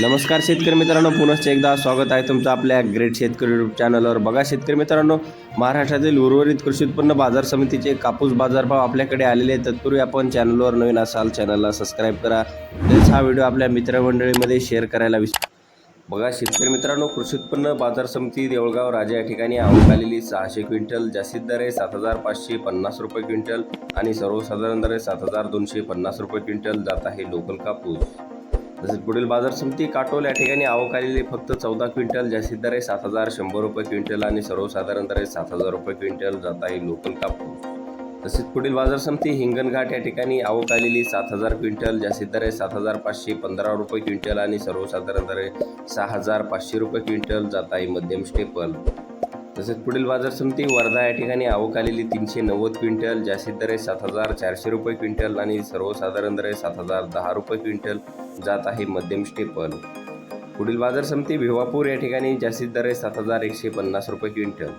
नमस्कार शेतकरी मित्रांनो पुनश्च एकदा स्वागत आहे तुमचं आपल्या ग्रेट शेतकरी युट्यूब चॅनलवर बघा शेतकरी मित्रांनो महाराष्ट्रातील उर्वरित कृषी उत्पन्न बाजार समितीचे कापूस बाजारभाव आपल्याकडे आलेले आहेत. तत्पूर्वी आपण चॅनलवर नवीन असाल चॅनलला सबस्क्राईब करा. तसेच हा व्हिडिओ आपल्या मित्रमंडळीमध्ये शेअर करायला विस बघा शेतकरी मित्रांनो कृषी उत्पन्न बाजार समिती देवळगाव राजा या ठिकाणी आवक आलेली सहाशे क्विंटल जास्तीत दर आहे सात हजार पाचशे पन्नास रुपये क्विंटल आणि सर्वसाधारण दर आहे सात हजार दोनशे पन्नास रुपये क्विंटल. जात आहे लोकल कापूस. तसेच पुढील बाजार समिती काटोल या ठिकाणी आवक आलेली फक्त चौदा क्विंटल जास्तीत दर आहे. सात हजार शंभर रुपये क्विंटल आणि सर्वसाधारण दर आहे. सात हजार रुपये क्विंटल जात आहे लोकल कापूस. तसेच पुढील बाजार समिती हिंगणघाट या ठिकाणी आवक आलेली सात हजार क्विंटल जास्तीत दर आहे. सात हजार पाचशे पंधरा रुपये क्विंटल आणि सर्वसाधारण दर आहे. सहा हजार पाचशे रुपये क्विंटल जात आहे. मध्यम स्टेपल. तसेच पुढील बाजार समिती वर्धा या ठिकाणी आवक आलेली तीनशे नव्वद क्विंटल जास्तीत दर आहे सात हजार चारशे रुपये क्विंटल आणि सर्वसाधारण दर आहे सात हजार दहा रुपये क्विंटल जात आहे मध्यम स्टेपल. पुढील बाजार समिती भिवापूर या ठिकाणी जास्तीत दर आहे सात हजार एकशे पन्नास रुपये क्विंटल.